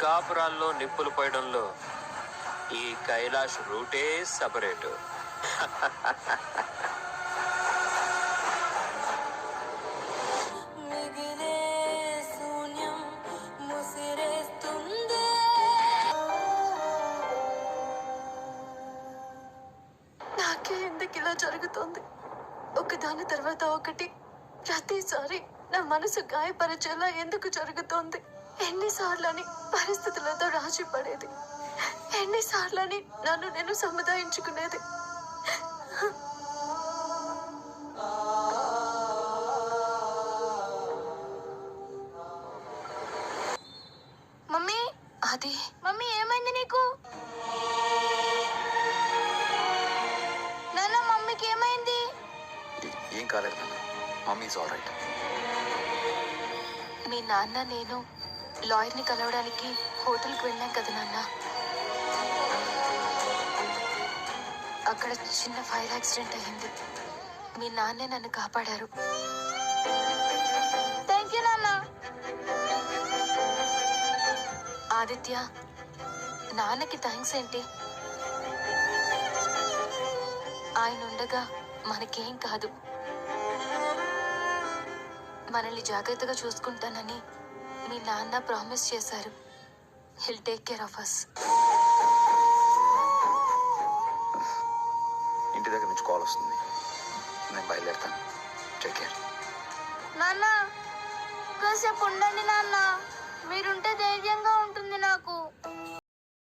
కాపురాల్లో నిప్పులు పోయడంలో ఈ కైలాష్ రూటే సపరేటు. మిగిలే శూన్యం ముసిరేస్తుంది. నాకే ఎందుకు ఇలా జరుగుతోంది? ఒకదాని తర్వాత ఒకటి. ప్రతిసారి నా మనసు గాయపరిచేలా ఎందుకు జరుగుతోంది? ఎన్నిసార్లని పరిస్థితులతో రాజీ పడేది. ఎన్నిసార్లని నన్ను నేను సముదాయించుకునేది. మమ్మీ అది. మమ్మీ ఏమైంది నీకు? నాన్న మమ్మీకి ఏమైంది? ఏ- కాలేదు మమ్మీ ఇస్ ఆల్ రైట్ మీ నాన్న నేను లాయర్ని కలవడానికి హోటల్కి వెళ్ళాం కదా నాన్న. అక్కడ చిన్న ఫైర్ యాక్సిడెంట్ అయ్యింది. మీ నాన్నే నన్ను కాపాడారు. ఆదిత్య నాన్నకి థ్యాంక్స్ ఏంటి? ఆయన ఉండగా మనకేం కాదు. మనల్ని జాగ్రత్తగా చూసుకుంటానని మీ నాన్న ప్రామిస్ చేశారు. He'll take care of us ఇంటి దగ్గర నుంచి కాల్ వస్తుంది. నేను బయలుదేరుతాను. టేక్ కేర్ నాన్న కాసేపు ఉండండి నాన్న. మీరుంటే ధైర్యంగా